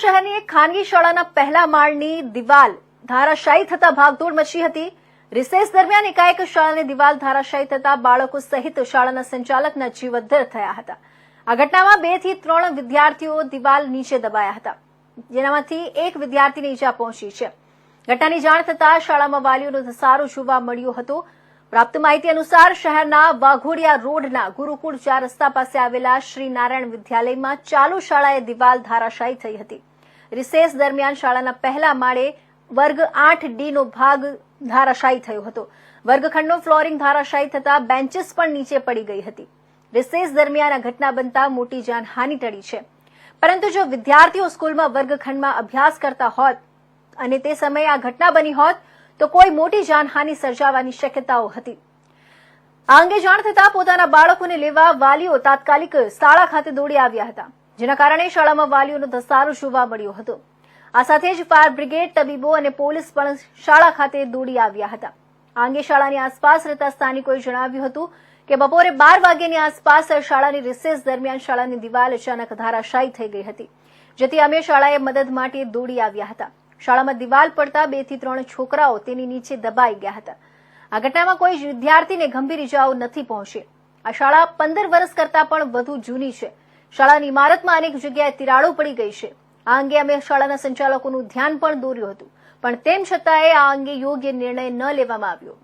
શહેરની એક ખાનગી શાળાના પહેલા માળની દિવાલ ધારાશાયી થતા ભાગદોડ મચી હતી. રિસેસ દરમિયાન એકાએક શાળાની દિવાલ ધારાશાયી થતા બાળકો સહિત શાળાના સંચાલકના જીવદ્ધર થયા હતા. આ ઘટનામાં બેથી ત્રણ વિદ્યાર્થીઓ દિવાલ નીચે દબાયા હતા. જેનામાંથી એક વિદ્યાર્થીને ઈજા પહોંચી છે. ઘટનાની જાણ થતા શાળામાં વાલીઓનો ધસારો જોવા મળ્યો હતો. પ્રાપ્ત માહિતી અનુસાર શહેરના વાઘોડિયા રોડના ગુરુકુળ ચાર રસ્તા પાસે આવેલા શ્રી નારાયણ વિદ્યાલયમાં ચાલુ શાળાએ દિવાલ ધારાશાયી થઈ હતી. રિસેસ દરમિયાન શાળાના પહેલા માળે વર્ગ આઠ ડીનો ભાગ ધારાશાયી થયો હતો. વર્ગખંડનો ફ્લોરિંગ ધારાશાયી થતા બેન્ચીસ પણ નીચે પડી ગઈ હતી. રિસેસ દરમિયાન આ ઘટના બનતા મોટી જાનહાનિ ટળી છે. પરંતુ જો વિદ્યાર્થીઓ સ્કૂલમાં વર્ગખંડમાં અભ્યાસ કરતા હોત અને તે સમયે આ ઘટના બની હોત તો કોઈ મોટી જાનહાનિ સર્જાવાની શક્યતાઓ હતી. આ અંગે જાણ થતાં પોતાના બાળકોને લેવા વાલીઓ તાત્કાલિક શાળા ખાતે દોડી આવ્યા હતા, જેના કારણે શાળામાં વાલીઓનો ધસારો જોવા મળ્યો હતો. આ સાથે જ ફાયર બ્રિગેડ, તબીબો અને પોલીસ પણ શાળા ખાતે દોડી આવ્યા હતા. આ અંગે શાળાની આસપાસ રહેતા સ્થાનિકોએ જણાવ્યું હતું કે બપોરે બાર વાગ્યાની આસપાસ શાળાની રિસેસ દરમિયાન શાળાની દિવાલ અચાનક ધારાશાયી થઈ ગઈ હતી, જેથી અમે શાળાએ મદદ માટે દોડી આવ્યા હતા. શાળામાં દિવાલ પડતા બેથી ત્રણ છોકરાઓ તેની નીચે દબાઈ ગયા હતા. આ ઘટનામાં કોઈ વિદ્યાર્થીને ગંભીર ઇજાઓ નથી પહોંચી. આ શાળા પંદર વર્ષ કરતા પણ વધુ જૂની છે. શાળાની ઇમારતમાં અનેક જગ્યાએ તિરાડો પડી ગઈ છે. આ અંગે અમે શાળાના સંચાલકોનું ધ્યાન પણ દોર્યું હતું. પણ તેમ છતાંય આ અંગે યોગ્ય નિર્ણય ન લેવામાં આવ્યો.